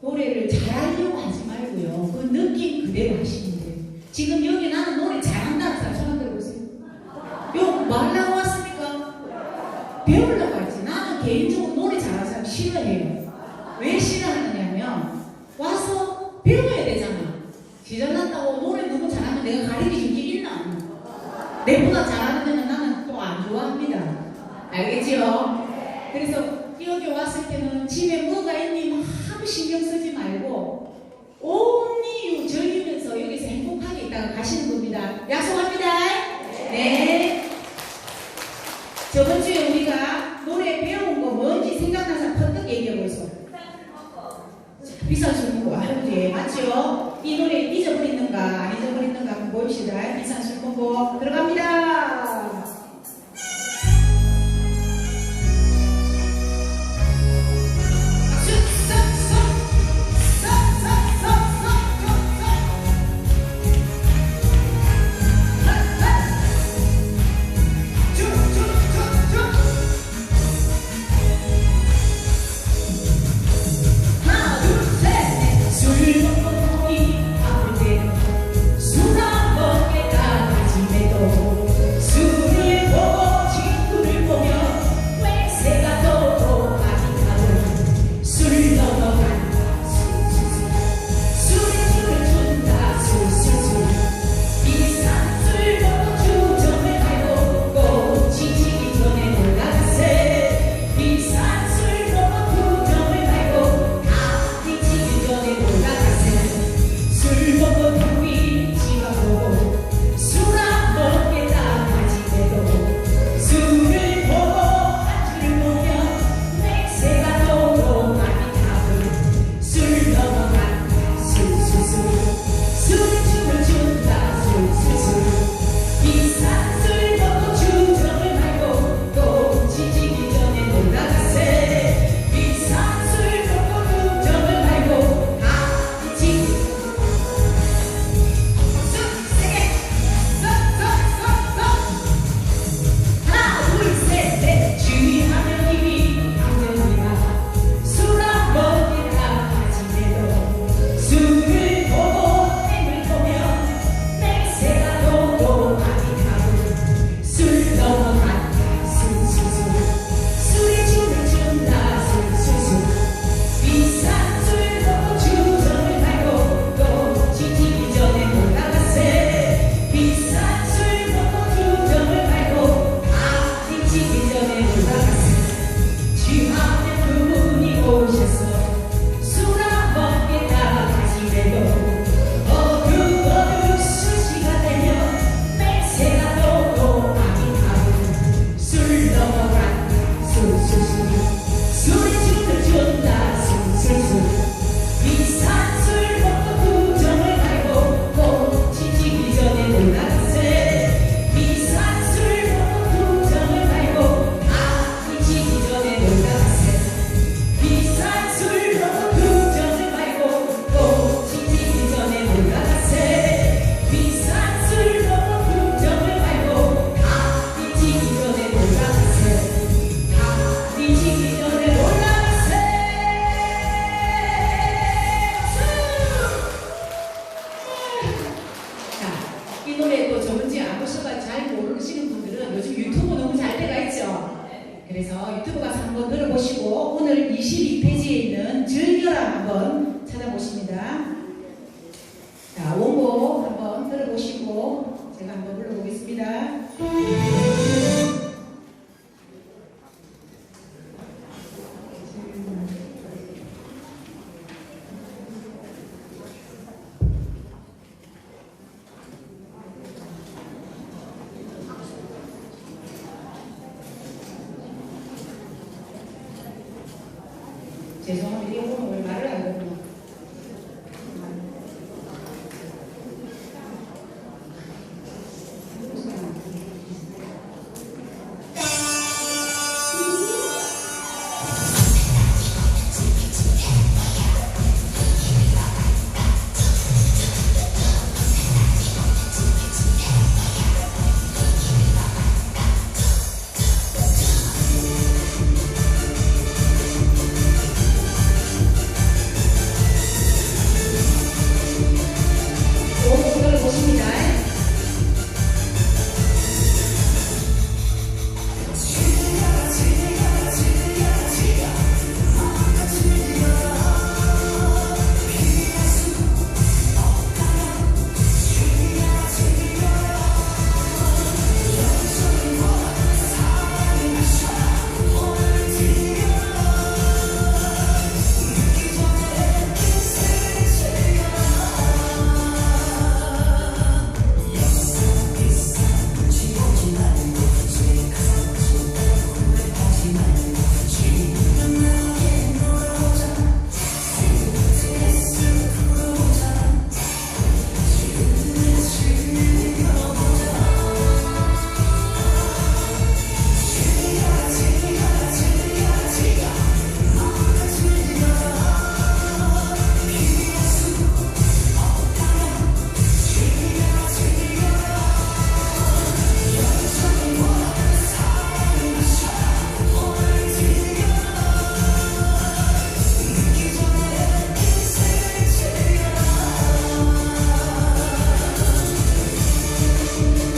노래를 잘하려고 하지 말고요. 그 느낌 그대로 하시면 돼요. 지금 여기 나는 노래 잘한다는 사람 손 들어보세요. 요 말라고 왔습니까? 배우려고 하지. 나는 개인적으로 노래 잘하는 사람 싫어해요. 왜 싫어하느냐면 와서 배워야 되잖아. 지정났다고 노래 너무 잘하면 내가 가르쳐 줄게 있나? 내보다 잘하는 애는 나는 또 안 좋아합니다. 알겠지요? 그래서 여기 왔을 때는 집에 뭐가 있니 신경 쓰지 말고 온리 즐기면서 여기서 행복하게 있다가 가시는 겁니다. 약속합니다. 네. 저번 주에 우리가 노래 배운 거 뭔지 생각나서 퍼뜩 얘기하고 있어. 비싼 술 먹고 할아버지 맞죠? 이 노래 잊어버리는가 안 잊어버리는가 한번 보입시다. 비싼 술 먹고 들어갑니다. 한번 찾아보십니다. 자, 원곡 한번 들어보시고 제가 한번 불러보겠습니다. 죄송합니다.